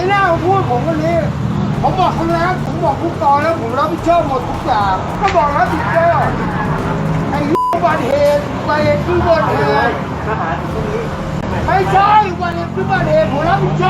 ไม่น่ามาพูดผมคนนี้ ผมบอกคุณแล้วผมบอกทุกตอนแล้วผมรับผิดชอบหมดทุกอย่างก็บอกรับผิดชอบไอ้อุบัติเหตุอุบัติเหตุคือบัติเหตุไม่ใช่บัติเหตุคือบัติเหตุผมรับผิดชอบ